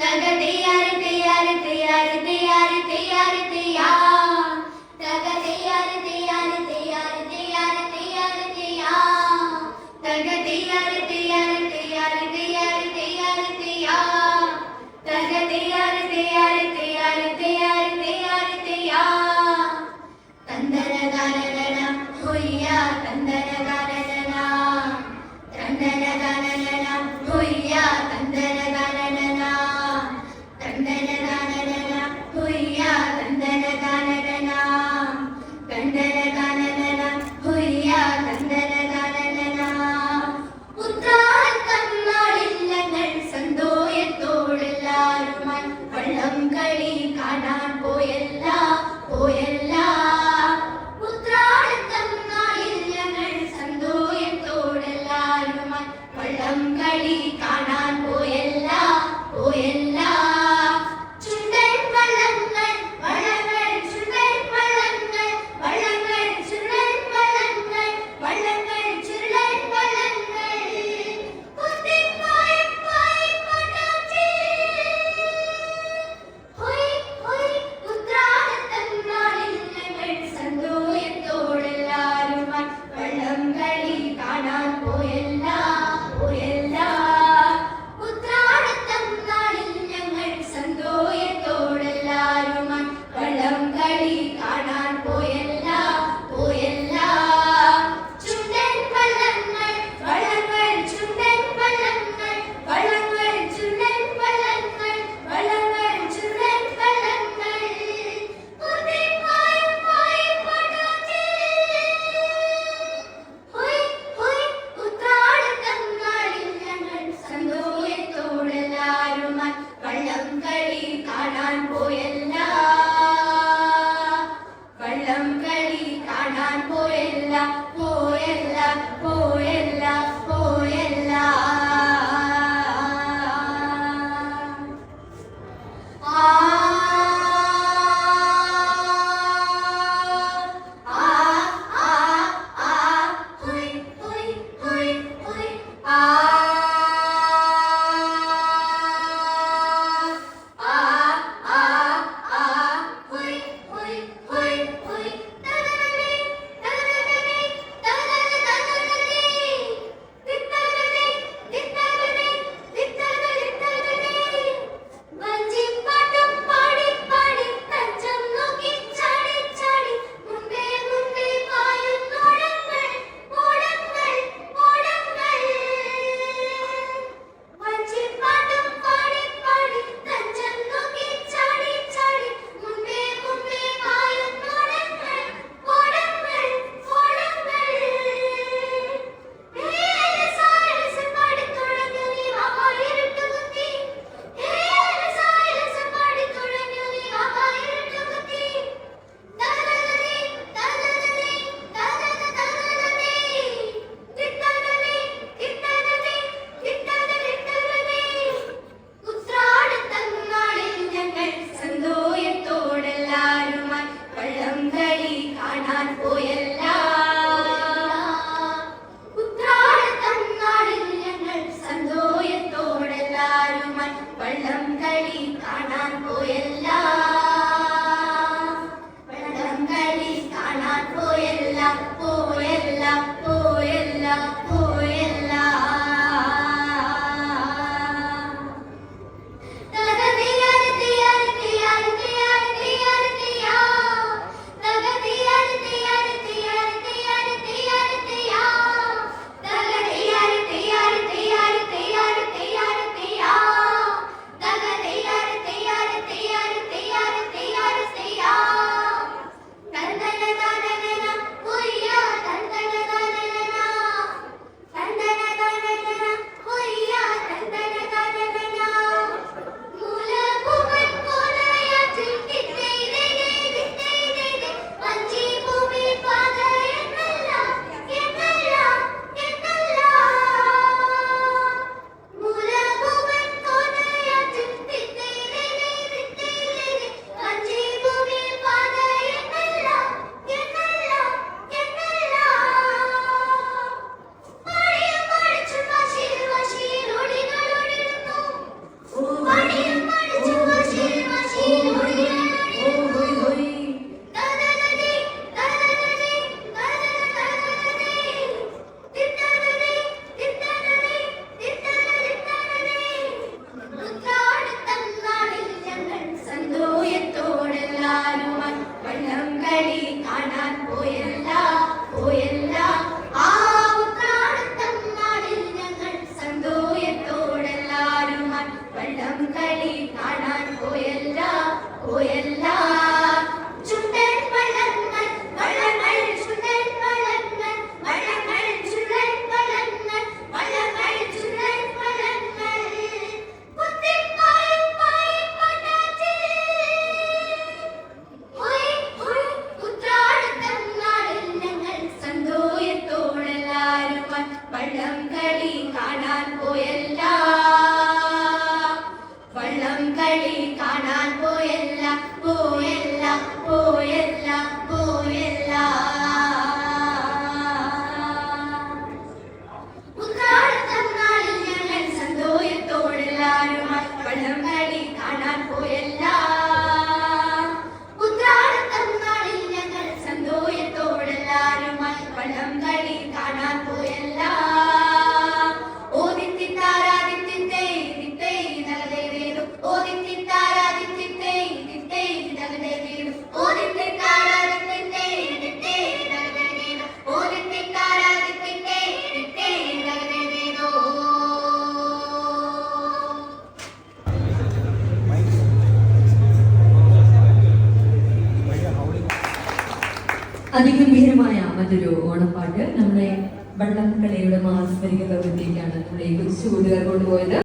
தகதையா ഉത്രാടത്തന്നാളില്ലങ്ങൾ അതിഗംഭീരമായ മറ്റൊരു ഓണപ്പാട്ട് നമ്മുടെ വള്ളംകളിയുടെ മാസ്മരിക പ്രവൃത്തിക്കാണ് നമ്മുടെ കൊച്ചു കൂട്ടുകാർ കൊണ്ടുപോയത്.